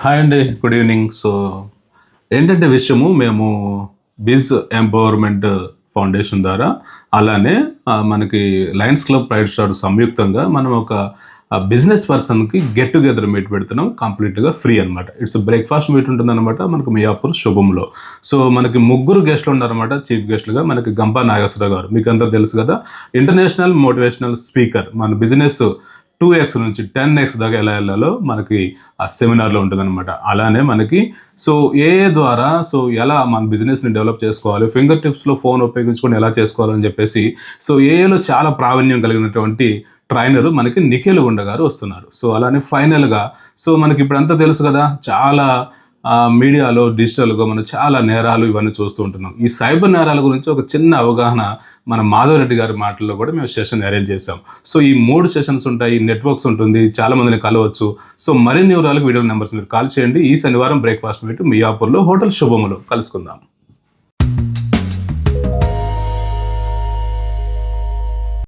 Hi అండి. Good evening so ఏంటంటే విషయము మేము బిజ్ ఎంపవర్మెంట్ ఫౌండేషన్ ద్వారా అలానే మనకి లయన్స్ క్లబ్ ప్రైవేట్ స్టార్ సంయుక్తంగా మనం ఒక బిజినెస్ పర్సన్కి గెట్ టుగెదర్ మీట్ పెడుతున్నాం. కంప్లీట్గా ఫ్రీ అనమాట ఇట్స్ బ్రేక్ఫాస్ట్ మీట్ ఉంటుందన్నమాట మనకు మియాపూర్ శుభంలో. సో మనకి ముగ్గురు గెస్ట్లు ఉన్నారన్నమాట. చీఫ్ గెస్ట్లుగా మనకి గంపా నాగేశ్వరరావు గారు. మీకు అందరూ తెలుసు కదా ఇంటర్నేషనల్ మోటివేషనల్ స్పీకర్ మన బిజినెస్ టూ ఎక్స్ నుంచి టెన్ ఎక్స్ దాకా ఎలా వెళ్ళాలో మనకి ఆ సెమినార్లో ఉంటుందన్నమాట. అలానే మనకి సో ఏఏ ద్వారా సో ఎలా మన బిజినెస్ని డెవలప్ చేసుకోవాలి ఫింగర్ టిప్స్లో ఫోన్ ఉపయోగించుకొని ఎలా చేసుకోవాలని చెప్పేసి సో ఏఏలో చాలా ప్రావీణ్యం కలిగినటువంటి ట్రైనర్ మనకి నిఖిల్ గుండ గారు వస్తున్నారు. సో అలానే ఫైనల్గా సో మనకి ఇప్పుడు అంతా తెలుసు కదా చాలా మీడియాలో డిజిటల్గా మనం చాలా నేరాలు ఇవన్నీ చూస్తూ ఉంటున్నాం. ఈ సైబర్ నేరాల గురించి ఒక చిన్న అవగాహన మన మాధవరెడ్డి గారి మాటల్లో కూడా మేము సెషన్ అరేంజ్ చేసాం సో ఈ మూడు సెషన్స్ ఉంటాయి నెట్వర్క్స్ ఉంటుంది చాలా మందిని కలవచ్చు. సో మరిన్ని వివరాలకు వీడియో నెంబర్స్ మీరు కాల్ చేయండి. ఈ శనివారం బ్రేక్ఫాస్ట్ పెట్టి మియాపూర్లో హోటల్ శుభములు. కలుసుకుందాం.